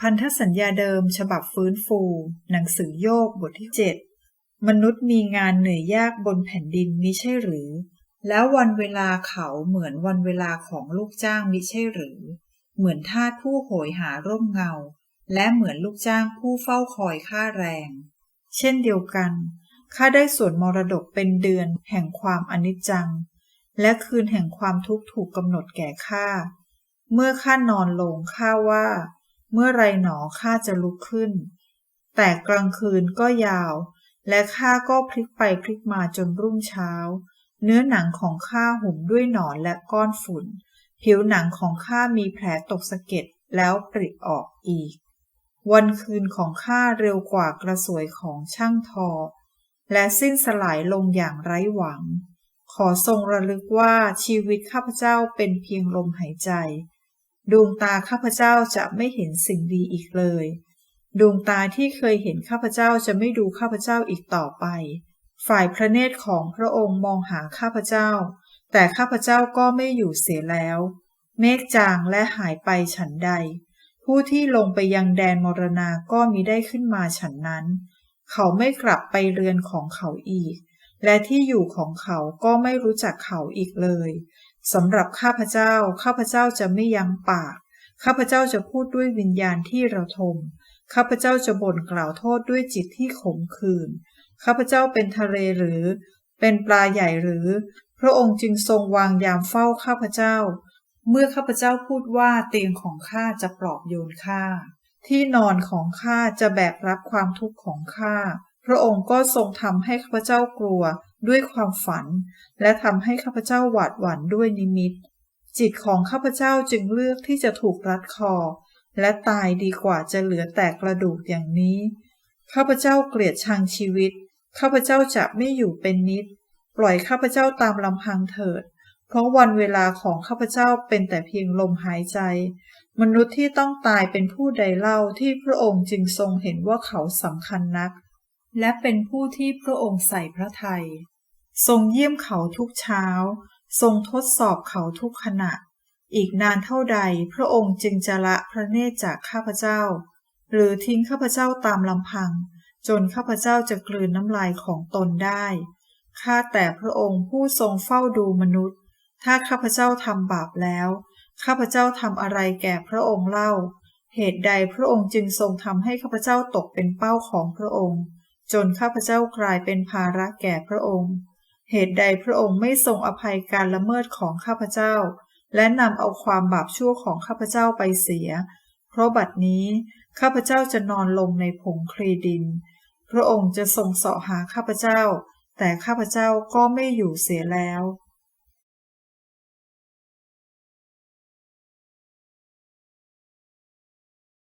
พันธสัญญาเดิม ฉบับฟื้นฟู หนังสือโยกบทที่ 7 มนุษย์มีงานเหนื่อยยากบนแผ่นดินมิใช่หรือ แล้ววันเวลาเขาเหมือนวันเวลาของลูกจ้างมิใช่หรือ เหมือนทาสผู้โหยหาร่มเงา และเหมือนลูกจ้างผู้เฝ้าคอยค่าแรง เช่นเดียวกันข้าได้ส่วนมรดกเป็นเดือนแห่งความอนิจจัง และคืนแห่งความทุกข์ถูกกำหนดแก่ข้าเมื่อข้านอนลงข้าว่า เมื่อไรหนอข้าจะลุกขึ้น แต่กลางคืนก็ยาว และข้าก็พลิกไปพลิกมาจนรุ่งเช้า เนื้อหนังของข้าหุ่มด้วยหนอนและก้อนฝุ่น ผิวหนังของข้ามีแผลตกสะเก็ดแล้วปริออกอีก วันคืนของข้าเร็วกว่ากระสวยของช่างทอ และสิ้นสลายลงอย่างไร้หวัง ขอทรงระลึกว่าชีวิตข้าพเจ้าเป็นเพียงลมหายใจ ดวงตาข้าพเจ้าจะไม่เห็นสิ่งดีอีกเลย ดวงตาที่เคยเห็นข้าพเจ้าจะไม่ดูข้าพเจ้าอีกต่อไป ฝ่ายพระเนตรของพระองค์มองหาข้าพเจ้า แต่ข้าพเจ้าก็ไม่อยู่เสียแล้ว เมฆจางและหายไปฉันใด ผู้ที่ลงไปยังแดนมรณาก็มิได้ขึ้นมาฉันนั้น เขาไม่กลับไปเรือนของเขาอีก และที่อยู่ของเขาก็ไม่รู้จักเขาอีกเลย สำหรับข้าพเจ้า ข้าพเจ้าจะไม่ยั้งปาก ข้าพเจ้าจะพูดด้วยวิญญาณที่ระทม ข้าพเจ้าจะบ่นกล่าวโทษด้วยจิตที่ขมขื่น ข้าพเจ้าเป็นทะเลหรือ เป็นปลาใหญ่หรือ พระองค์จึงทรงวางยามเฝ้าข้าพเจ้า เมื่อข้าพเจ้าพูดว่าเตียงของข้าจะปลอบโยนข้า ที่นอนของข้าจะแบกรับความทุกข์ของข้า พระองค์ก็ทรงทำให้ข้าพเจ้ากลัว ด้วยความฝัน และทำให้ข้าพเจ้าหวาดหวั่นด้วยนิมิต จิตของข้าพเจ้าจึงเลือกที่จะถูกรัดคอ และตายดีกว่าจะเหลือแต่กระดูกอย่างนี้ ข้าพเจ้าเกลียดชังชีวิต ข้าพเจ้าจะไม่อยู่เป็นนิด ปล่อยข้าพเจ้าตามลำพังเถิด เพราะวันเวลาของข้าพเจ้าเป็นแต่เพียงลมหายใจ มนุษย์ที่ต้องตายเป็นผู้ใดเล่าที่พระองค์จึงทรงเห็นว่าเขาสำคัญนักและเป็นผู้ที่พระองค์ใส่พระทยัย ทรงเยี่ยมเขาทุกเช้า ทรงทดสอบเขาทุกขณะ อีกนานเท่าใดพระองค์จึงจะละพระเนตรจากข้าพเจ้า หรือทิ้งข้าพเจ้าตามลำพัง จนข้าพเจ้าจะกลืนน้ำลายของตนได้ ข้าแต่พระองค์ผู้ทรงเฝ้าดูมนุษย์ ถ้าข้าพเจ้าทำบาปแล้ว ข้าพเจ้าทำอะไรแก่พระองค์เล่า เหตุใดพระองค์จึงทรงทำให้ข้าพเจ้าตกเป็นเป้าของพระองค์ จนข้าพเจ้ากลายเป็นภาระแก่พระองค์ เหตุใดพระองค์ไม่ทรงอภัยการละเมิดของข้าพเจ้า และนำเอาความบาปชั่วของข้าพเจ้าไปเสีย เพราะบัดนี้ข้าพเจ้าจะนอนลงในผงครีดิน พระองค์จะทรงเสาะหาข้าพเจ้า แต่ข้าพเจ้าก็ไม่อยู่เสียแล้ว